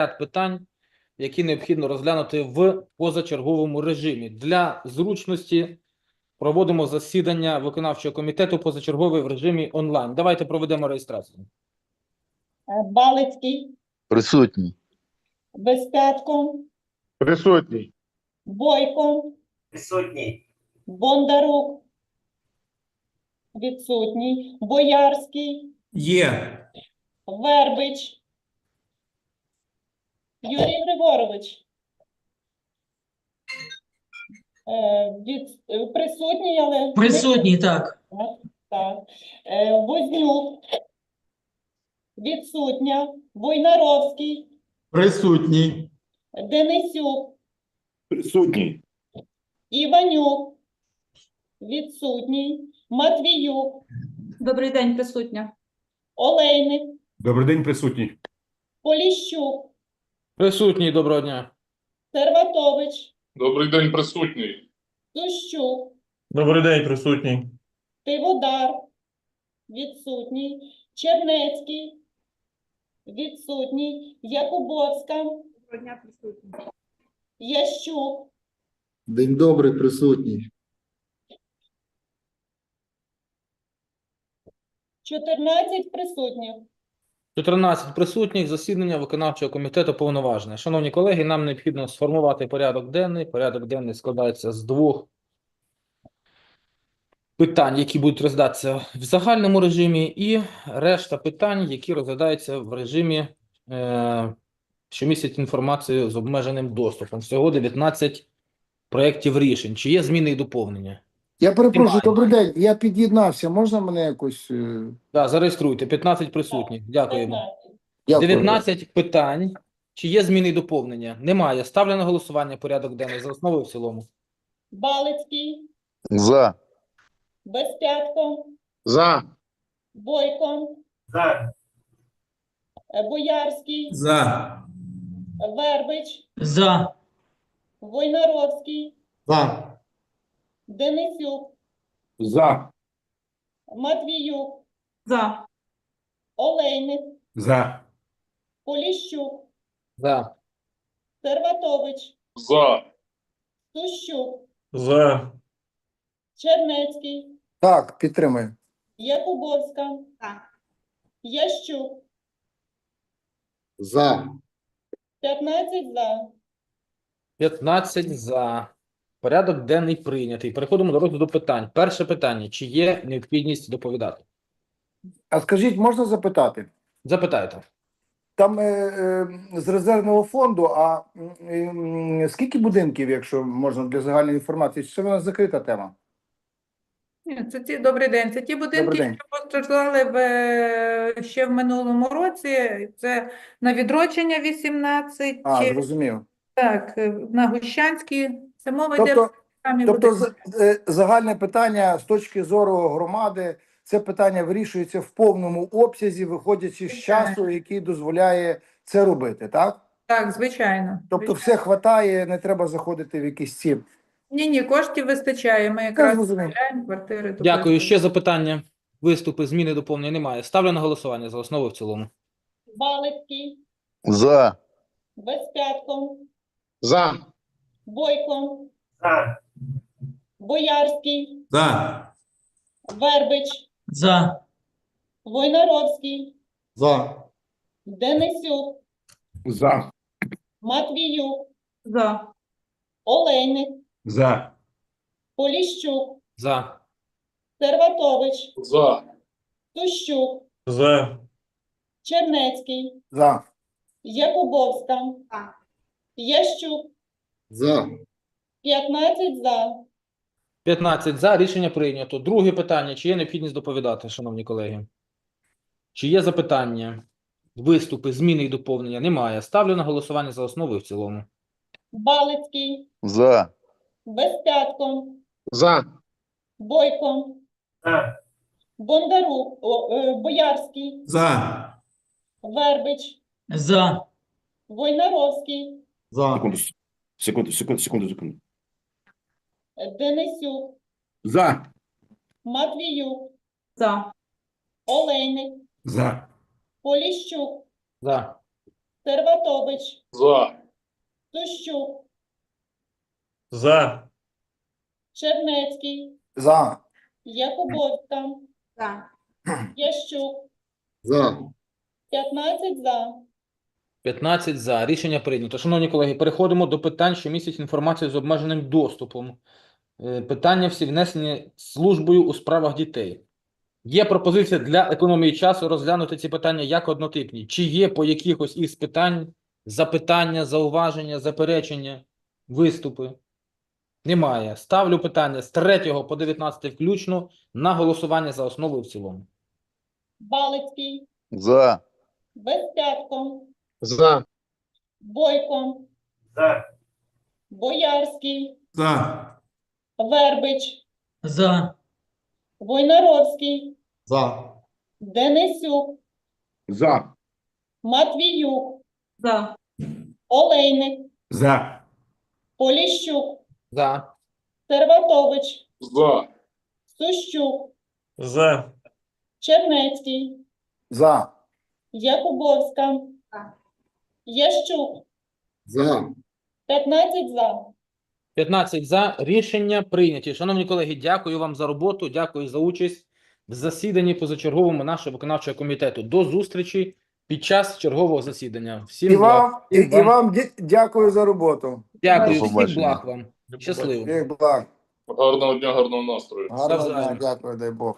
ряд питань, які необхідно розглянути в позачерговому режимі. Для зручності проводимо засідання виконавчого комітету позачергове в режимі онлайн. Давайте проведемо реєстрацію. Е, Балицький, Присутній. Безпятко, Присутній. Бойко, Присутній. Бондарук, відсутній, Боярський, Є. Вербич, Юрій Григорович. Е, від, присутній, але Присутній, так. Так, так. Е, Вознюк, відсутня, Войнаровський, Присутній. Денисюк, Присутній. Іванюк, відсутній, Матвіюк, Добрий день, присутня. Олейник, Добрий день, присутній. Поліщук, Присутній, доброго дня. Серватович, Добрий день, присутній. Сущук, Добрий день, присутній. Пиводар, відсутній, Чернецький, відсутній, Якубовська, Доброго дня, присутні. Ящук, День добрий, присутній. 14 присутніх. 14 присутніх, засідання виконавчого комітету повноважне. Шановні колеги, нам необхідно сформувати порядок денний. Порядок денний складається з двох питань, які будуть розглядатися в загальному режимі, і решта питань, які розглядаються в режимі, е, що містять інформацію з обмеженим доступом. Всього 19 проєктів рішень. Чи є зміни і доповнення? Я перепрошую, добрий день. Я під'єднався. Можна мене якось. е, Да, зареєструйте. 15 присутніх. Дякуємо. Дякую. 19 питань. Чи є зміни і доповнення? Немає. Ставлю на голосування порядок денний за основу і в цілому. Балицький, За. Безпятко, За. Бойко, За. е, Боярський, За. Вербич, За. Войнаровський, За. Денисюк, За. Матвіюк, За. Олейник, За. Поліщук, За. Серватович, За. Сущук, За. Чернецький, Так, підтримую. Якубовська, Ящук, За. 15 за. 15 за. Порядок денний прийнятий. Переходимо до розгляду питань. Перше питання. Чи є необхідність доповідати? А скажіть, можна запитати? Запитайте. Там е, е, з резервного фонду, а м, е, скільки будинків, якщо можна для загальної інформації, чи це вона закрита тема? Ні, Це ті, добрий день. Це ті будинки, день. що постраждали в, е, ще в минулому році. Це на відродження 18, А, зрозумів. так, е, на Гущанській. Це мова йде Тобто, про самі тобто з- е, загальне питання з точки зору громади, це питання вирішується в повному обсязі, виходячи з часу, який дозволяє це робити, так? Так, звичайно. Тобто звичайно. все хватає, не треба заходити в якісь ці. Ні, ні, коштів вистачає. Ми якраз зрозумів. квартири. Дякую. Ще запитання, виступи, зміни, доповнення немає. Ставлю на голосування за основу в цілому. Балицький, За. Безпятко, За. Бойко, За. Боярський, За. Вербич, За. Войнаровський, За. Денисюк, За. Матвіюк, За. Олейник, За. Поліщук, За. Серватович, За. Сущук, За. Чернецький, За. Якубовська, Ящук, За. 15 за. 15 за. Рішення прийнято. Друге питання. Чи є необхідність доповідати, шановні колеги? Чи є запитання? Виступи, зміни і доповнення? Немає. Ставлю на голосування за основу і в цілому. Балицький, За. Безпятко, За. Бойко, За. Бондарук, о, е, Боярський, За. Вербич, За. Войнаровський, За. Секунду. Секунду, секунду, секунду, секунду. Денисюк, За. Матвіюк, За. Олейник, За. Поліщук, За. Серватович, За. Сущук, За. Чернецький, За. Якубовська, Ящук, За. 15 за. 15 за. Рішення прийнято. Шановні колеги, переходимо до питань, що містять інформацію з обмеженим доступом. Е, Питання всі внесені службою у справах дітей. Є пропозиція для економії часу розглянути ці питання як однотипні. Чи є по якихось із питань запитання, зауваження, заперечення, виступи? Немає. Ставлю питання з 3 по 19 включно на голосування за основу і в цілому. Балицький, За. Безпятко, За. Бойко, За. Боярський, За. Вербич, За. Войнаровський, За. Денисюк, За. Матвіюк, За. Олейник, За. Поліщук, За. Серватович, За. Сущук, За. Чернецький, За. Якубовська, Ящук, За. 15 за. 15 за. Рішення прийняті. Шановні колеги, дякую вам за роботу, дякую за участь в засіданні позачерговому нашого виконавчого комітету. До зустрічі під час чергового засідання. Всім І благ. вам, і, і вам дя- дякую за роботу. Дякую, До всіх побачення. благ вам. Щасливо. Всіх благ. Гарного дня, гарного настрою. Гарного дня, Навзаєм. дякую, дай Бог.